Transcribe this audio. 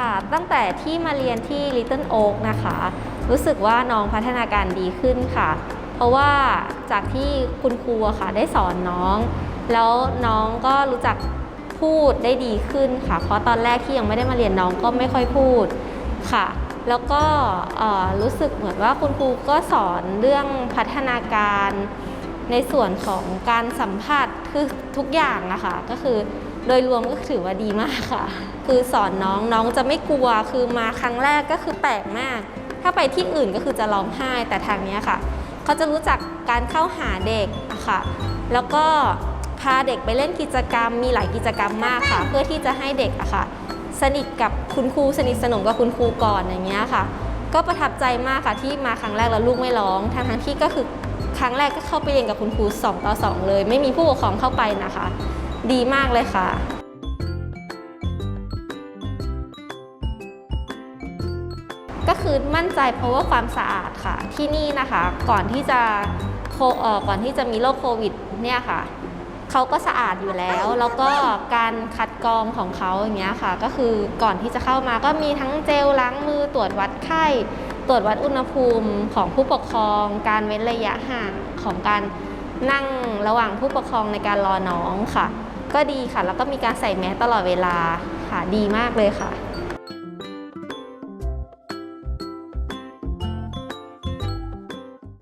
่ะตั้งแต่ที่มาเรียนที่ Little Oak นะคะ รู้สึกว่าน้องพัฒนาการดีขึ้นค่ะ เพราะว่าจากที่คุณครูค่ะได้สอนน้อง แล้วน้องก็รู้จักพูดได้ดีขึ้นค่ะ เพราะตอนแรกที่ยังไม่ได้มาเรียนน้องก็ไม่ค่อยพูดค่ะ แล้วก็รู้สึกเหมือนว่าคุณครูก็สอนเรื่องพัฒนาการ ในส่วนของการสัมผัสคือทุกอย่างอะค่ะก็คือโดยรวมก็ถือว่าดีมากค่ะ คือสอนน้องน้องจะไม่กลัวคือมาครั้งแรกก็คือแปลกมาก ถ้าไปที่อื่นก็คือจะร้องไห้แต่ทางนี้ค่ะ เขาจะรู้จักการเข้าหาเด็กอะค่ะ แล้วก็พาเด็กไปเล่นกิจกรรมมีหลายกิจกรรมมากค่ะ เพื่อที่จะให้เด็กอะค่ะ สนิทกับคุณครูสนิทสนมกับคุณครูก่อนอย่างเงี้ยค่ะ ก็ประทับใจมากค่ะที่มาครั้งแรกแล้วลูกไม่ร้องทั้งทั้งที่ก็คือ ครั้งแรกก็เข้าไปเรียนกับคุณครู2ต่อ2 เลย ไม่มีผู้ปกครองเข้าไปนะคะ ดีมากเลยค่ะก็คือมั่นใจเพราะว่าความสะอาดค่ะที่นี่นะคะก่อนที่จะโคเอ่อก่อนที่จะมีโรคโควิดเนี่ยค่ะเขาก็สะอาดอยู่แล้ว แล้วก็การคัดกรองของเขาอย่างเงี้ยค่ะ ก็คือก่อนที่จะเข้ามาก็มีทั้งเจลล้างมือตรวจวัดไข้ ตรวจวัดอุณหภูมิของผู้ปกครอง การเว้นระยะห่างของการนั่งระหว่างผู้ปกครองในการรอน้องค่ะ ก็ดีค่ะ แล้วก็มีการใส่แมสตลอดเวลาค่ะ ดีมากเลยค่ะ